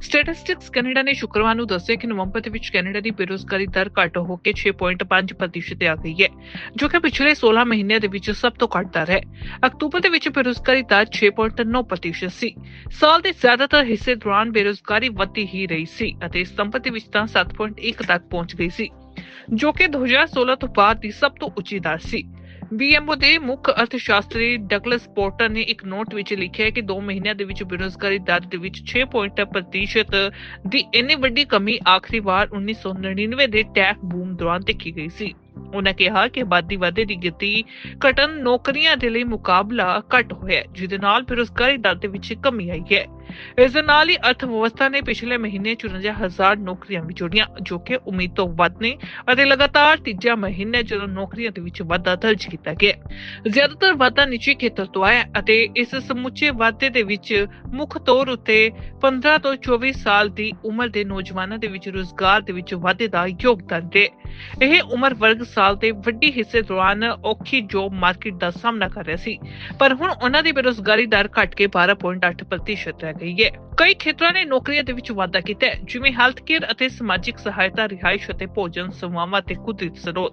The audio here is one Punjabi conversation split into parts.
ਸਟੈਟਿਸਟਿਕਸ ਕੈਨੇਡਾ ਨੇ ਸ਼ੁੱਕਰਵਾਰ ਨੂੰ ਦੱਸਿਆ ਕਿ ਨਵੰਬਰ ਦੇ ਵਿੱਚ ਕੈਨੇਡਾ ਦੀ ਬੇਰੋਜ਼ਗਾਰੀ ਦਰ ਘੱਟ ਹੋ ਕੇ 6.5% ਤੇ ਆ ਗਈ ਹੈ, ਜੋ ਕਿ ਪਿਛਲੇ 16 ਮਹੀਨਿਆਂ ਦੇ ਵਿੱਚ ਸਭ ਤੋਂ ਘੱਟ ਦਰ ਹੈ। ਅਕਤੂਬਰ ਦੇ ਵਿੱਚ ਬੇਰੋਜ਼ਗਾਰੀ ਦਰ 6.9% ਸੀ। ਸਾਲ ਦੇ ਜ਼ਿਆਦਾਤਰ ਹਿੱਸੇ ਦੌਰਾਨ ਬੇਰੋਜ਼ਗਾਰੀ ਵਧਦੀ ਹੀ ਰਹੀ ਸੀ ਅਤੇ ਸਤੰਬਰ ਦੇ ਵਿੱਚ ਤਾਂ 7.1 ਤੱਕ ਪਹੁੰਚ ਗਈ ਸੀ, ਜੋ ਕਿ 2016 ਤੋਂ ਬਾਅਦ ਦੀ ਸਭ ਤੋਂ ਉੱਚੀ ਦਰ ਸੀ। ਬੀਐਮਓ ਦੇ ਮੁੱਖ ਅਰਥਸ਼ਾਸਤਰੀ ਡਗਲਸ ਪੋਰਟਰ ਨੇ ਇੱਕ ਨੋਟ ਵਿੱਚ ਲਿਖਿਆ ਕਿ 2 ਮਹੀਨਿਆਂ ਦੇ ਵਿੱਚ ਬੇਰੋਜ਼ਗਾਰੀ ਦਰ ਦੇ ਵਿੱਚ 6 ਪੁਆਇੰਟ ਪ੍ਰਤੀਸ਼ਤ ਦੀ ਇੰਨੀ ਵੱਡੀ ਕਮੀ ਆਖਰੀ ਵਾਰ 1999 ਦੇ ਟੈਕ ਬੂਮ ਦੌਰਾਨ ਦੇਖੀ ਗਈ ਸੀ। ਉਹਨਾਂ ਕਿਹਾ ਕਿ ਆਬਾਦੀ ਵਾਧੇ ਦੀ ਗਤੀ ਘਟਨ ਨੌਕਰੀਆਂ ਦੇ ਲਈ ਮੁਕਾਬਲਾ ਘਟ ਹੋਇਆ ਜਿਹਦੇ ਨਾਲ ਬੇਰੋਜ਼ਗਾਰੀ ਦਰ ਦੇ ਵਿੱਚ ਕਮੀ ਆਈ ਹੈ। ਇਸ ਦੇ ਨਾਲ ਹੀ ਅਰਥ ਵਿਵਸਥਾ ਨੇ ਪਿਛਲੇ ਮਹੀਨੇ 54000 ਨੌਕਰੀਆਂ ਵੀ ਜੋੜੀਆਂ, ਜੋ ਕਿ ਉਮੀਦ ਤੋਂ ਵੱਧ ਨੇ ਅਤੇ ਲਗਾਤਾਰ ਤੀਜਾ ਮਹੀਨਾ ਜਦੋਂ ਨੌਕਰੀਆਂ ਦੇ ਵਿੱਚ ਵਾਧਾ ਦਰਜ ਕੀਤਾ ਗਿਆ ਜ਼ਿਆਦਾਤਰ ਵਾਧਾ ਨਿੱਜੀ ਖੇਤਰ ਤੋਂ ਆਇਆ ਅਤੇ ਇਸ ਸਮੁੱਚੇ ਵਾਧੇ ਦੇ ਵਿੱਚ ਮੁੱਖ ਤੌਰ ਉੱਤੇ 15 ਤੋਂ 24 ਸਾਲ ਦੀ ਉਮਰ ਦੇ ਨੌਜਵਾਨਾਂ ਦੇ ਵਿੱਚ ਰੋਜ਼ਗਾਰ ਦੇ ਵਿੱਚ ਵਾਧੇ ਦਾ ਯੋਗਦਾਨ ਦੇ ਇਹ ਉਮਰ ਵਰਗ ਸਾਲ ਦੇ ਵੱਡੀ ਹਿੱਸੇ ਦੌਰਾਨ ਔਖੀ ਜੋਬ ਮਾਰਕੀਟ ਦਾ ਸਾਹਮਣਾ ਕਰ ਰਿਹਾ ਸੀ। ਪਰ ਹੁਣ ਉਹਨਾਂ ਦੀ ਬੇਰੋਜ਼ਗਾਰੀ ਦਰ ਘਟ ਕੇ 12.8% ਰਹਿ ਗਈ ਹੈ। ਕਈ ਖੇਤਰਾਂ ਨੇ ਨੌਕਰੀਆਂ ਦੇ ਵਿੱਚ ਵਾਧਾ ਕੀਤਾ ਹੈ, ਜਿਵੇਂ ਹੈਲਥ ਕੇਅਰ ਅਤੇ ਸਮਾਜਿਕ ਸਹਾਇਤਾ, ਰਿਹਾਇਸ਼ ਅਤੇ ਭੋਜਨ, ਸੇਵਾਵਾਂ ਤੇ ਕੁਦਰਤੀ ਸਰੋਤ।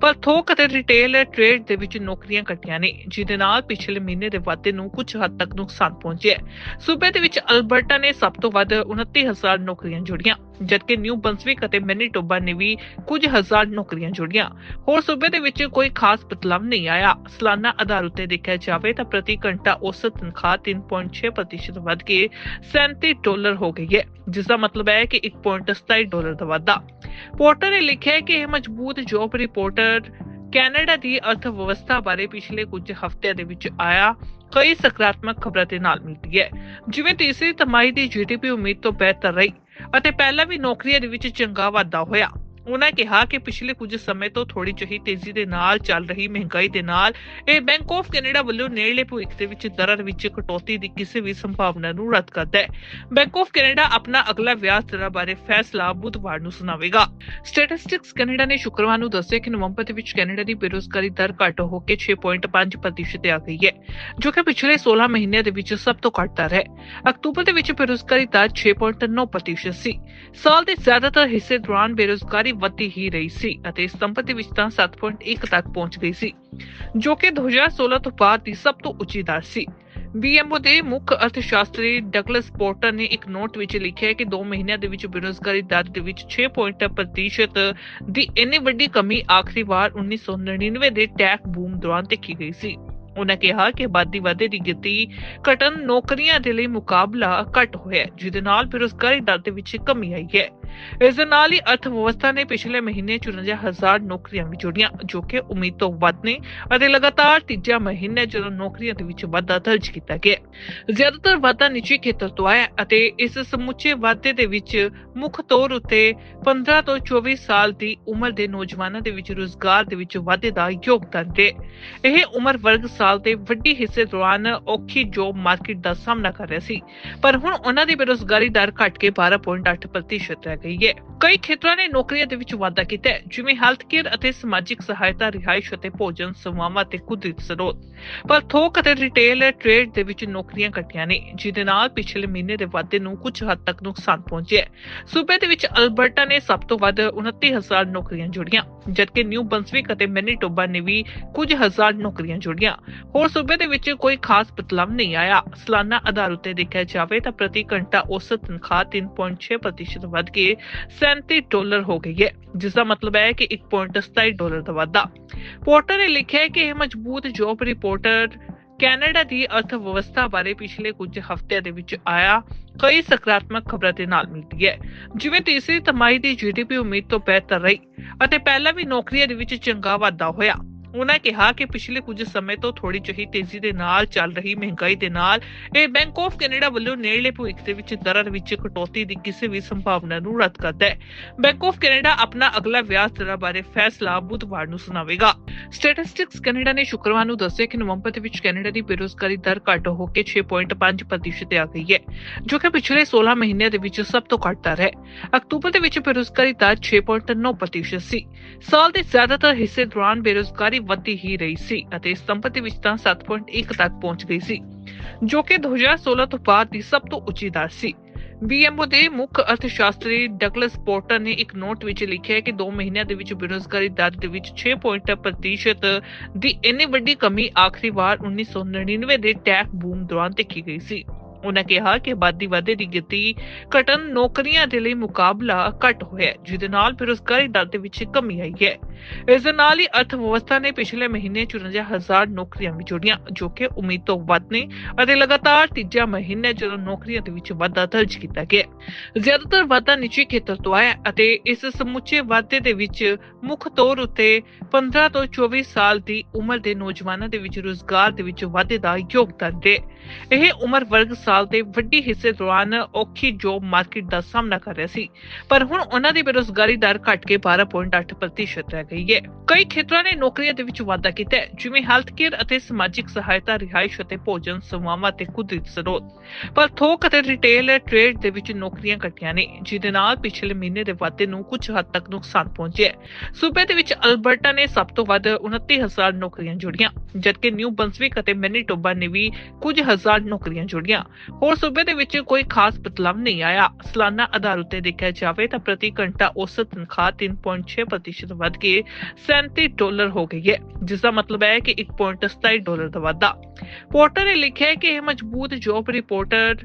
ਪਰ ਥੋਕ ਅਤੇ ਰਿਟੇਲ ਟ੍ਰੇਡ ਦੇ ਵਿੱਚ ਨੌਕਰੀਆਂ ਘਟੀਆਂ ਨੇ, ਜਿਹਦੇ ਨਾਲ ਪਿਛਲੇ ਮਹੀਨੇ ਦੇ ਵਾਧੇ ਨੂੰ ਕੁਝ ਹੱਦ ਤੱਕ ਨੁਕਸਾਨ ਪਹੁੰਚਿਆ ਹੈ। ਸੂਬੇ ਦੇ ਵਿੱਚ ਅਲਬਰਟਾ ਨੇ ਸਭ ਤੋਂ ਵੱਧ 29000 ਨੌਕਰੀਆਂ ਜੋੜੀਆਂ, ਜਦਕਿ ਨਿਊ ਬਨਸਵਿਕ ਅਤੇ ਮੈਨੀਟੋਬਾ ਨੇ ਵੀ ਕੁਝ ਹਜ਼ਾਰ ਨੌਕਰੀਆਂ ਜੁੜੀਆਂ। ਹੋਰ ਸੂਬੇ ਦੇ ਵਿੱਚ ਕੋਈ ਖਾਸ ਬਦਲਾਵ ਨਹੀਂ ਆਇਆ। ਸਾਲਾਨਾ ਆਧਾਰ ਉੱਤੇ ਦੇਖਿਆ ਜਾਵੇ ਤਾਂ ਪ੍ਰਤੀ ਘੰਟਾ ਔਸਤ ਤਨਖਾਹ 3.6% ਵੱਧ ਕੇ 37 ਡਾਲਰ ਹੋ ਗਈ ਹੈ ਜਿਸ ਦਾ ਮਤਲਬ ਹੈ ਕਿ 1.27 ਡਾਲਰ ਦਾ ਵਾਧਾ। ਪੋਰਟਰ ਨੇ ਲਿਖਿਆ ਹੈ ਕਿ ਇਹ ਮਜ਼ਬੂਤ ਜੋਬ ਰਿਪੋਰਟਰ ਕੈਨੇਡਾ ਦੀ ਅਰਥ ਵਿਵਸਥਾ ਬਾਰੇ ਪਿਛਲੇ ਕੁਝ ਹਫ਼ਤਿਆਂ ਦੇ ਵਿੱਚ ਆਇਆ। ਕਈ ਸਕਾਰਾਤਮਕ ਖਬਰਾਂ ਦੇ ਨਾਲ ਮਿਲਦੀ ਹੈ। ਜਿਵੇਂ ਤੀਸਰੀ ਤਿਮਾਹੀ ਦੀ ਜੀਡੀਪੀ ਉਮੀਦ ਤੋਂ ਬਿਹਤਰ ਰਹੀ ਅਤੇ ਪਹਿਲਾਂ ਵੀ ਨੌਕਰੀਆਂ ਦੇ ਵਿੱਚ ਚੰਗਾ ਵਾਧਾ ਹੋਇਆ। ਉਹਨਾਂ ਕਿਹਾ ਕਿ ਪਿਛਲੇ ਕੁਝ ਸਮੇਂ ਤੋਂ ਥੋੜੀ ਜਿਹੀ ਤੇਜ਼ੀ ਦੇ ਨਾਲ ਚੱਲ ਰਹੀ ਮਹਿੰਗਾਈ ਦੇ ਨਾਲ ਇਹ ਬੈਂਕ ਆਫ ਕੈਨੇਡਾ ਵੱਲੋਂ ਨੇੜਲੇ ਭਵਿੱਖ ਦੇ ਵਿੱਚ ਦਰਾਂ ਵਿੱਚ ਕਟੌਤੀ ਦੀ ਕਿਸੇ ਵੀ ਸੰਭਾਵਨਾ ਨੂੰ ਰੱਦ ਕਰਦਾ ਹੈ। ਬੈਂਕ ਆਫ ਕੈਨੇਡਾ ਆਪਣਾ ਅਗਲਾ ਵਿਆਜ ਦਰਾਂ ਬਾਰੇ ਫੈਸਲਾ ਬੁੱਧਵਾਰ ਨੂੰ ਸੁਣਾਵੇਗਾ। ਸਟੈਟਿਸਟਿਕਸ ਕੈਨੇਡਾ ਨੇ ਸ਼ੁੱਕਰਵਾਰ ਨੂੰ ਦੱਸਿਆ ਕਿ ਨਵੰਬਰ ਦੇ ਵਿੱਚ ਕੈਨੇਡਾ ਦੀ ਬੇਰੋਜ਼ਗਾਰੀ ਦਰ ਘੱਟ ਹੋ ਕੇ 6.5% ਤੇ ਆ ਗਈ ਹੈ, ਜੋ ਕਿ ਪਿਛਲੇ 16 ਮਹੀਨਿਆਂ ਦੇ ਵਿੱਚ ਸਭ ਤੋਂ ਘੱਟ ਦਰ ਹੈ। ਅਕਤੂਬਰ ਦੇ ਵਿੱਚ ਬੇਰੋਜ਼ਗਾਰੀ ਦਰ 6.9% ਸੀ। ਸਾਲ ਦੇ ਜ਼ਿਆਦਾਤਰ ਹਿੱਸੇ ਦੌਰਾਨ ਬੇਰੋਜ਼ਗਾਰੀ ਵਧਦੀ ਹੀ ਰਹੀ ਸੀ ਅਤੇ ਸਤੰਬਰ ਵਿੱਚ ਤਾਂ 7.1 ਤੱਕ ਪਹੁੰਚ ਗਈ ਸੀ, ਜੋ ਕਿ 2016 ਤੋਂ ਬਾਅਦ ਦੀ ਸਭ ਤੋਂ ਉੱਚੀ ਦਰ ਸੀ। ਬੀਐਮਓ ਦੇ ਮੁੱਖ ਅਰਥਸ਼ਾਸਤਰੀ ਡਗਲਸ ਪੋਰਟਰ ਨੇ ਇੱਕ ਨੋਟ ਵਿੱਚ ਲਿਖਿਆ ਕਿ 2 ਮਹੀਨਿਆਂ ਦੇ ਵਿੱਚ ਬੇਰੋਜ਼ਗਾਰੀ ਦਰ ਦੇ ਵਿੱਚ 6 ਪੁਆਇੰਟ ਪ੍ਰਤੀਸ਼ਤ ਦੀ ਇੰਨੀ ਵੱਡੀ ਕਮੀ ਆਖਰੀ ਵਾਰ 1999 ਦੇ ਟੈਕ ਬੂਮ ਦੌਰਾਨ ਦੇਖੀ ਗਈ ਸੀ। ਉਹਨਾਂ ਕਿਹਾ ਕਿ ਆਬਾਦੀ ਵਾਧੇ ਦੀ ਗਤੀ ਘਟਨ ਨੌਕਰੀਆਂ ਦੇ ਲਈ ਮੁਕਾਬਲਾ ਘਟ ਹੋਇਆ ਹੈ, ਜਿਹਦੇ ਨਾਲ ਬੇਰੋਜ਼ਗਾਰੀ ਦਰ ਦੇ ਵਿੱਚ ਕਮੀ ਆਈ ਹੈ। ਇਸ ਦੇ ਨਾਲ ਹੀ ਅਰਥ ਵਿਵਸਥਾ ਨੇ ਪਿਛਲੇ ਮਹੀਨੇ 54000 ਨੌਕਰੀਆਂ ਵੀ ਜੋੜੀਆਂ ਜੋ ਕਿ ਉਮੀਦ ਤੋਂ ਵੱਧ ਨੇ ਅਤੇ ਲਗਾਤਾਰ ਤੀਜਾ ਮਹੀਨਾ ਜਦੋਂ ਨੌਕਰੀਆਂ ਦੇ ਵਿੱਚ ਵਾਧਾ ਦਰਜ ਕੀਤਾ ਗਿਆ ਜ਼ਿਆਦਾਤਰ ਵਾਧਾ ਨਿੱਜੀ ਖੇਤਰ ਤੋਂ ਆਇਆ ਅਤੇ ਇਸ ਸਮੁੱਚੇ ਵਾਧੇ ਦੇ ਵਿੱਚ ਮੁੱਖ ਤੌਰ ਉੱਤੇ 15 ਤੋਂ 24 ਸਾਲ ਦੀ ਉਮਰ ਦੇ ਨੌਜਵਾਨਾਂ ਦੇ ਵਿੱਚ ਰੋਜ਼ਗਾਰ ਦੇ ਵਿੱਚ ਵਾਧੇ ਦਾ ਯੋਗਦਾਨ ਦੇ। ਇਹ ਉਮਰ ਵਰਗ ਸਾਲ ਦੇ ਵੱਡੀ ਹਿੱਸੇ ਦੌਰਾਨ ਔਖੀ ਜੋਬ ਮਾਰਕੀਟ ਦਾ ਸਾਹਮਣਾ ਕਰ ਰਿਹਾ ਸੀ। ਪਰ ਹੁਣ ਉਹਨਾਂ ਦੀ ਬੇਰੋਜ਼ਗਾਰੀ ਦਰ ਘਟ ਕੇ 12.8% ਰਹਿ ਗਈ ਹੈ। ਕਈ ਖੇਤਰਾਂ ਨੇ ਨੌਕਰੀਆਂ ਦੇ ਵਿੱਚ ਵਾਧਾ ਕੀਤਾ ਹੈ, ਜਿਵੇਂ ਹੈਲਥ ਕੇਅਰ ਅਤੇ ਸਮਾਜਿਕ ਸਹਾਇਤਾ, ਰਿਹਾਇਸ਼ ਅਤੇ ਭੋਜਨ, ਸੇਵਾਵਾਂ ਤੇ ਕੁਦਰਤੀ ਸਰੋਤ। ਪਰ ਥੋਕ ਅਤੇ ਰਿਟੇਲ ਟ੍ਰੇਡ ਦੇ ਵਿੱਚ ਨੌਕਰੀਆਂ ਘਟੀਆਂ ਨੇ, ਜਿਹਦੇ ਨਾਲ ਪਿਛਲੇ ਮਹੀਨੇ ਦੇ ਵਾਧੇ ਨੂੰ ਕੁਝ ਹੱਦ ਤੱਕ ਨੁਕਸਾਨ ਪਹੁੰਚਿਆ ਸੂਬੇ ਦੇ ਵਿੱਚ ਅਲਬਰਟਾ ਨੇ ਸਭ ਤੋਂ ਵੱਧ 29000 ਨੌਕਰੀਆਂ ਜੁੜੀਆਂ, ਜਦਕਿ ਨਿਊ ਬੰਸਵਿਕ ਅਤੇ ਮੈਨੀਟੋਬਾ ਨੇ ਵੀ ਕੁਝ ਹਜ਼ਾਰ ਨੌਕਰੀਆਂ ਜੋੜੀਆਂ। ਹੋਰ ਸੂਬੇ ਦੇ ਵਿੱਚ ਕੋਈ ਖਾਸ ਬਦਲਾਵ ਨਹੀਂ ਆਇਆ। ਸਾਲਾਨਾ ਆਧਾਰ ਉੱਤੇ ਦੇਖਿਆ ਜਾਵੇ ਤਾਂ ਪ੍ਰਤੀ ਘੰਟਾ ਔਸਤ ਤਨਖਾਹ 3.6% ਵੱਧ ਕੇ 37 ਡਾਲਰ ਹੋ ਗਈ ਹੈ, ਜਿਸ ਦਾ ਮਤਲਬ ਹੈ ਕਿ 1.27 ਡਾਲਰ ਦਾ ਵਾਧਾ। ਪੋਰਟਰ ਨੇ ਲਿਖਿਆ ਕਿ ਇਹ ਮਜ਼ਬੂਤ ਜੋਬ ਰਿਪੋਰਟਰ ਕੈਨੇਡਾ ਦੀ ਅਰਥ ਵਿਵਸਥਾ ਬਾਰੇ ਪਿਛਲੇ ਕੁਝ ਹਫ਼ਤਿਆਂ ਦੇ ਵਿੱਚ ਆਇਆ। ਕਈ ਸਕਾਰਾਤਮਕ ਖਬਰਾਂ ਦੇ ਨਾਲ ਮਿਲਦੀ ਹੈ। ਜਿਵੇਂ ਤੀਸਰੀ ਤਿਮਾਹੀ ਦੀ ਜੀਡੀਪੀ ਉਮੀਦ ਤੋਂ ਬਿਹਤਰ ਰਹੀ ਅਤੇ ਪਹਿਲਾਂ ਵੀ ਨੌਕਰੀਆਂ ਦੇ ਵਿੱਚ ਚੰਗਾ ਵਾਧਾ ਹੋਇਆ। ਉਹਨਾਂ ਕਿਹਾ ਕਿ ਪਿਛਲੇ ਕੁਝ ਸਮੇਂ ਤੋਂ ਥੋੜੀ ਜਿਹੀ ਤੇਜ਼ੀ ਦੇ ਨਾਲ ਚੱਲ ਰਹੀ ਮਹਿੰਗਾਈ ਦੇ ਨਾਲ ਇਹ ਬੈਂਕ ਆਫ ਕੈਨੇਡਾ ਵੱਲੋਂ ਨੇੜਲੇ ਭਵਿੱਖ ਦੇ ਵਿੱਚ ਦਰਾਂ ਵਿੱਚ ਕਟੌਤੀ ਦੀ ਕਿਸੇ ਵੀ ਸੰਭਾਵਨਾ ਨੂੰ ਰੱਦ ਕਰਦਾ ਹੈ। ਬੈਂਕ ਆਫ ਕੈਨੇਡਾ ਆਪਣਾ ਅਗਲਾ ਵਿਆਜ ਦਰਾਂ ਬਾਰੇ ਫੈਸਲਾ ਬੁੱਧਵਾਰ ਨੂੰ ਸੁਣਾਵੇਗਾ। ਸਟੈਟਿਸਟਿਕਸ ਕੈਨੇਡਾ ਨੇ ਸ਼ੁੱਕਰਵਾਰ ਨੂੰ ਦੱਸਿਆ ਕਿ ਨਵੰਬਰ ਦੇ ਵਿੱਚ ਕੈਨੇਡਾ ਦੀ ਬੇਰੋਜ਼ਗਾਰੀ ਦਰ ਘੱਟ ਹੋ ਕੇ 6.5% ਤੇ ਆ ਗਈ ਹੈ, ਜੋ ਕਿ ਪਿਛਲੇ 16 ਮਹੀਨਿਆਂ ਦੇ ਵਿੱਚ ਸਭ ਤੋਂ ਘੱਟ ਦਰ ਹੈ। ਅਕਤੂਬਰ ਦੇ ਵਿੱਚ ਬੇਰੋਜ਼ਗਾਰੀ ਦਰ 6.9% ਸੀ। ਸਾਲ ਦੇ ਜ਼ਿਆਦਾਤਰ ਹਿੱਸੇ ਦੌਰਾਨ ਬੇਰੋਜ਼ਗਾਰੀ ਵਧਦੀ ਹੀ ਰਹੀ ਸੀ ਅਤੇ ਸਤੰਬਰ ਦੇ ਵਿੱਚ ਤਾਂ 7.1 ਤੱਕ ਪਹੁੰਚ ਗਈ ਸੀ, ਜੋ ਕਿ 2016 ਤੋਂ ਬਾਅਦ ਦੀ ਸਭ ਤੋਂ ਉੱਚੀ ਦਰ ਸੀ। ਬੀਐਮਓ ਦੇ ਮੁੱਖ ਅਰਥਸ਼ਾਸਤਰੀ ਡਗਲਸ ਪੋਰਟਰ ਨੇ ਇੱਕ ਨੋਟ ਵਿੱਚ ਲਿਖਿਆ ਹੈ ਕਿ 2 ਮਹੀਨਿਆਂ ਦੇ ਵਿੱਚ ਬੇਰੁਜ਼ਗਾਰੀ ਦਰ ਦੇ ਵਿੱਚ 6 ਪੁਆਇੰਟ ਪ੍ਰਤੀਸ਼ਤ ਦੀ ਇੰਨੀ ਵੱਡੀ ਕਮੀ ਆਖਰੀ ਵਾਰ 1999 ਦੇ ਟੈਕ ਬੂਮ ਦੌਰਾਨ ਦੇਖੀ ਗਈ ਸੀ। ਉਹਨਾਂ ਕਿਹਾ ਕਿ ਆਬਾਦੀ ਵਾਧੇ ਦੀ ਗਤੀ ਘਟਨ ਨੌਕਰੀਆਂ ਦੇ ਲਈ ਮੁਕਾਬਲਾ ਘਟ ਹੋਇਆ ਜਿਹਦੇ ਨਾਲ ਬੇਰੁਜ਼ਗਾਰੀ ਦਰ ਦੇ ਵਿੱਚ ਕਮੀ ਆਈ ਹੈ। ਇਸ ਦੇ ਨਾਲ ਹੀ ਅਰਥ ਵਿਵਸਥਾ ਨੇ ਪਿਛਲੇ ਮਹੀਨੇ 54000 ਨੌਕਰੀਆਂ ਵੀ ਜੋੜੀਆਂ, ਜੋ ਕਿ ਉਮੀਦ ਤੋਂ ਵੱਧ ਨੇ ਅਤੇ ਲਗਾਤਾਰ ਤੀਜਾ ਮਹੀਨਾ ਜਦੋਂ ਨੌਕਰੀਆਂ ਦੇ ਵਿੱਚ ਵਾਧਾ ਦਰਜ ਕੀਤਾ ਗਿਆ ਜ਼ਿਆਦਾਤਰ ਵਾਧਾ ਨਿੱਜੀ ਖੇਤਰ ਤੋਂ ਆਇਆ ਅਤੇ ਇਸ ਸਮੁੱਚੇ ਵਾਧੇ ਦੇ ਵਿੱਚ ਮੁੱਖ ਤੌਰ ਉੱਤੇ 15 ਤੋਂ 24 ਸਾਲ ਦੀ ਉਮਰ ਦੇ ਨੌਜਵਾਨਾਂ ਦੇ ਵਿੱਚ ਰੋਜ਼ਗਾਰ ਦੇ ਵਿੱਚ ਵਾਧੇ ਦਾ ਯੋਗਦਾਨ ਹੈ ਇਹ ਉਮਰ ਵਰਗ ਸਾਲ ਦੇ ਵੱਡੀ ਹਿੱਸੇ ਦੌਰਾਨ ਔਖੀ ਜੋਬ ਮਾਰਕੀਟ ਦਾ ਸਾਹਮਣਾ ਕਰ ਰਿਹਾ ਸੀ। ਪਰ ਹੁਣ ਉਹਨਾਂ ਦੀ ਬੇਰੋਜ਼ਗਾਰੀ ਦਰ ਘਟ ਕੇ 12.8% ਰਹਿ ਗਈ ਹੈ। ਕਈ ਖੇਤਰਾਂ ਨੇ ਨੌਕਰੀਆਂ ਦੇ ਵਿੱਚ ਵਾਧਾ ਕੀਤਾ ਹੈ, ਜਿਵੇਂ ਹੈਲਥ ਕੇਅਰ ਅਤੇ ਸਮਾਜਿਕ ਸਹਾਇਤਾ, ਰਿਹਾਇਸ਼ ਅਤੇ ਭੋਜਨ ਸੇਵਾਵਾਂ ਤੇ ਕੁਦਰਤੀ ਸਰੋਤ। ਪਰ ਥੋਕ ਅਤੇ ਰਿਟੇਲ ਟ੍ਰੇਡ ਦੇ ਵਿੱਚ ਨੌਕਰੀਆਂ ਘਟੀਆਂ ਨੇ, ਜਿਹਦੇ ਨਾਲ ਪਿਛਲੇ ਮਹੀਨੇ ਦੇ ਵਾਧੇ ਨੂੰ ਕੁਝ ਹੱਦ ਤੱਕ ਨੁਕਸਾਨ ਪਹੁੰਚਿਆ ਹੈ। ਸੂਬੇ ਦੇ ਵਿੱਚ ਅਲਬਰਟਾ ਨੇ ਸਭ ਤੋਂ ਵੱਧ 29000 ਨੌਕਰੀਆਂ ਜੋੜੀਆਂ, ਜਦਕਿ ਨਿਊ ਬਨਸਵਿਕ ਅਤੇ ਮੈਨੀਟੋਬਾ ਨੇ ਵੀ ਕੁਝ ਹਜ਼ਾਰ ਨੌਕਰੀਆਂ ਜੋੜੀਆਂ। ਹੋਰ ਸੂਬੇ ਦੇ ਵਿੱਚ ਕੋਈ ਖਾਸ ਬਦਲਾਵ ਨਹੀਂ ਆਇਆ। ਸਾਲਾਨਾ ਆਧਾਰ ਉੱਤੇ ਦੇਖਿਆ ਜਾਵੇ ਤਾਂ ਪ੍ਰਤੀ ਘੰਟਾ ਔਸਤ ਤਨਖਾਹ 3.6% ਵਧ ਕੇ 37 ਡਾਲਰ ਹੋ ਗਈ ਹੈ ਜਿਸ ਦਾ ਮਤਲਬ ਹੈ ਕਿ 1.27 ਡਾਲਰ ਦਾ ਵਾਧਾ। ਪੋਰਟਰ ਨੇ ਲਿਖਿਆ ਹੈ ਕਿ ਇਹ ਮਜ਼ਬੂਤ ਜੋਬ ਰਿਪੋਰਟਰ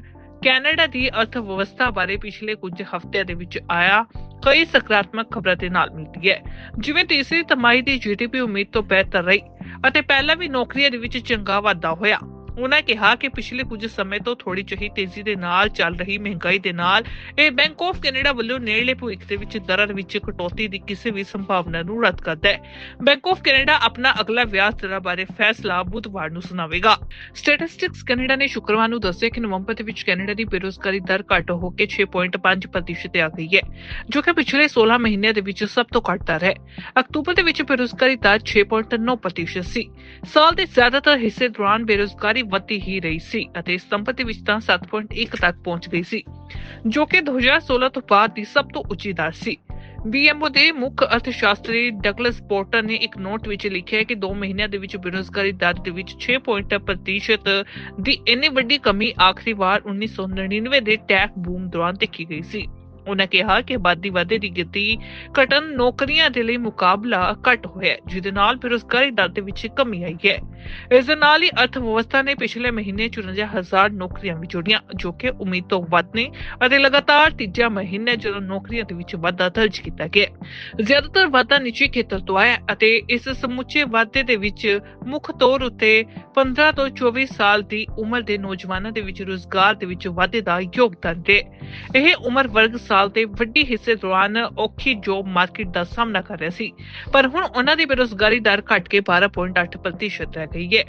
ਕੈਨੇਡਾ ਦੀ ਅਰਥ ਵਿਵਸਥਾ ਬਾਰੇ ਪਿਛਲੇ ਕੁਝ ਹਫ਼ਤਿਆਂ ਦੇ ਵਿੱਚ ਆਇਆ, ਕਈ ਸਕਾਰਾਤਮਕ ਖਬਰਾਂ ਦੇ ਨਾਲ ਮਿਲਦੀ ਹੈ। ਜਿਵੇਂ ਤੀਸਰੀ ਤਿਮਾਹੀ ਦੀ ਜੀਡੀਪੀ ਉਮੀਦ ਤੋਂ ਬਿਹਤਰ ਰਹੀ ਅਤੇ ਪਹਿਲਾਂ ਵੀ ਨੌਕਰੀਆਂ ਦੇ ਵਿੱਚ ਚੰਗਾ ਵਾਧਾ ਹੋਇਆ। ਉਹਨਾਂ ਕਿਹਾ ਕਿ ਪਿਛਲੇ ਕੁਝ ਸਮੇਂ ਤੋਂ ਥੋੜੀ ਜਿਹੀ ਤੇਜ਼ੀ ਦੇ ਨਾਲ ਚੱਲ ਰਹੀ ਮਹਿੰਗਾਈ ਦੇ ਨਾਲ ਇਹ ਬੈਂਕ ਆਫ ਕੈਨੇਡਾ ਵੱਲੋਂ ਨੇੜਲੇ ਭਵਿੱਖ ਦੇ ਵਿੱਚ ਦਰਾਂ ਵਿੱਚ ਕਟੌਤੀ ਦੀ ਕਿਸੇ ਵੀ ਸੰਭਾਵਨਾ ਨੂੰ ਰੱਦ ਕਰਦਾ ਹੈ। ਬੈਂਕ ਆਫ ਕੈਨੇਡਾ ਆਪਣਾ ਅਗਲਾ ਵਿਆਜ ਦਰਾਂ ਬਾਰੇ ਫੈਸਲਾ ਬੁੱਧਵਾਰ ਨੂੰ ਸੁਣਾਵੇਗਾ। ਸਟੈਟਿਸਟਿਕਸ ਕੈਨੇਡਾ ਨੇ ਸ਼ੁੱਕਰਵਾਰ ਨੂੰ ਦੱਸਿਆ ਕਿ ਨਵੰਬਰ ਦੇ ਵਿੱਚ ਕੈਨੇਡਾ ਦੀ ਬੇਰੁਜ਼ਗਾਰੀ ਦਰ ਘੱਟ ਹੋ ਕੇ 6.5% ਤੇ ਆ ਗਈ ਹੈ, ਜੋ ਕਿ ਪਿਛਲੇ 16 ਮਹੀਨਿਆਂ ਦੇ ਵਿੱਚ ਸਭ ਤੋਂ ਘੱਟ ਦਰ ਹੈ। ਅਕਤੂਬਰ ਦੇ ਵਿੱਚ ਬੇਰੁਜ਼ਗਾਰੀ ਦਰ 6.9% ਸੀ। ਸਾਲ ਦੇ ਜ਼ਿਆਦਾਤਰ ਹਿੱਸੇ ਦੌਰਾਨ ਬੇਰੁਜ਼ਗਾਰੀ ਵੱਧਦੀ ਹੀ ਰਹੀ ਸੀ ਅਤੇ ਸਤੰਬਰ ਵਿੱਚ ਤਾਂ 7.1 ਤੱਕ ਪਹੁੰਚ ਗਈ ਸੀ, ਜੋ ਕਿ 2016 ਤੋਂ ਬਾਅਦ ਦੀ ਸਭ ਤੋਂ ਉੱਚੀ ਦਰ ਸੀ। ਬੀਐਮਓ ਦੇ ਮੁੱਖ ਅਰਥਸ਼ਾਸਤਰੀ ਡਗਲਸ ਪੋਰਟਰ ਨੇ ਇੱਕ ਨੋਟ ਵਿੱਚ ਲਿਖਿਆ ਕਿ 2 ਮਹੀਨਿਆਂ ਦੇ ਵਿੱਚ ਬੇਰੋਜ਼ਗਾਰੀ ਦਰ ਦੇ ਵਿੱਚ 6 ਪੁਆਇੰਟ ਪ੍ਰਤੀਸ਼ਤ ਦੀ ਇੰਨੀ ਵੱਡੀ ਕਮੀ ਆਖਰੀ ਵਾਰ 1999 ਦੇ ਟੈਕ ਬੂਮ ਦੌਰਾਨ ਦੇਖੀ ਗਈ ਸੀ। ਉਹਨਾਂ ਕਿਹਾ ਕਿ ਆਬਾਦੀ ਵਾਧੇ ਦੀ ਗਤੀ ਘਟਨ ਨੌਕਰੀਆਂ ਦੇ ਲਈ ਮੁਕਾਬਲਾ ਘਟ ਹੋਇਆ ਜਿਹਦੇ ਨਾਲ ਬੇਰੁਜ਼ਗਾਰੀ ਦਰ ਦੇ ਵਿੱਚ ਕਮੀ ਆਈ ਹੈ। ਇਸ ਦੇ ਨਾਲ ਹੀ ਅਰਥ ਵਿਵਸਥਾ ਨੇ ਪਿਛਲੇ ਮਹੀਨੇ 54000 ਨੌਕਰੀਆਂ ਵੀ ਜੋੜੀਆਂ, ਜੋ ਕਿ ਉਮੀਦ ਤੋਂ ਵੱਧ ਨੇ ਅਤੇ ਲਗਾਤਾਰ ਤੀਜਾ ਮਹੀਨਾ ਜਦੋਂ ਨੌਕਰੀਆਂ ਦੇ ਵਿੱਚ ਵਾਧਾ ਦਰਜ ਕੀਤਾ ਗਿਆ ਜ਼ਿਆਦਾਤਰ ਵਾਧਾ ਨਿੱਜੀ ਖੇਤਰ ਤੋਂ ਆਇਆ ਅਤੇ ਇਸ ਸਮੁੱਚੇ ਵਾਧੇ ਦੇ ਵਿੱਚ ਮੁੱਖ ਤੌਰ ਉੱਤੇ 15 ਤੋਂ 24 ਸਾਲ ਦੀ ਉਮਰ ਦੇ ਨੌਜਵਾਨਾਂ ਦੇ ਵਿੱਚ ਰੋਜ਼ਗਾਰ ਦੇ ਵਿੱਚ ਵਾਧੇ ਦਾ ਯੋਗਦਾਨ ਹੈ। ਇਹ ਉਮਰ ਵਰਗ ਸਾਲ ਦੇ ਵੱਡੀ ਹਿੱਸੇ ਦੌਰਾਨ ਔਖੀ ਜੋਬ ਮਾਰਕੀਟ ਦਾ ਸਾਹਮਣਾ ਕਰ ਰਿਹਾ ਸੀ। ਪਰ ਹੁਣ ਉਹਨਾਂ ਦੀ ਬੇਰੋਜ਼ਗਾਰੀ ਦਰ ਘਟ ਕੇ 12.8% ਰਹਿ ਗਈ ਹੈ।